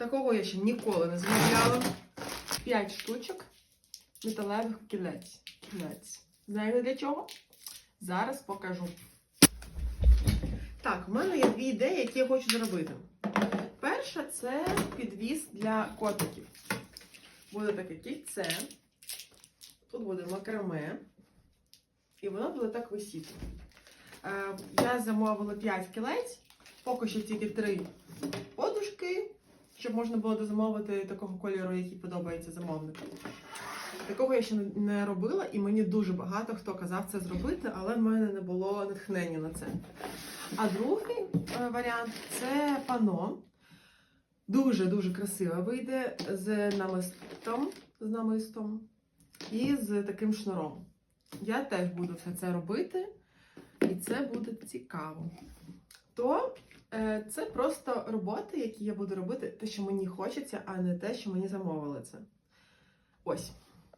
Такого я ще ніколи не замовляла. 5 штучок металевих кілець. кілець. Знаєте для чого? Зараз покажу. Так, в мене є дві ідеї, які я хочу зробити. Перша це підвіз для котиків. Буде таке кільце. Тут буде макраме. І воно буде так висіти. Е, я замовила 5 кілець, поки що тільки 3 подушки, щоб можна було дозамовити такого кольору, який подобається замовнику. Такого я ще не- робила, і мені дуже багато хто казав це зробити, але в мене не було натхнення на це. А другий е, варіант це пано. Дуже-дуже красиво вийде з намистом, з намистом і з таким шнуром. Я теж буду все це робити, і це буде цікаво. То це просто роботи, які я буду робити, те, що мені хочеться, а не те, що мені замовили це. Ось.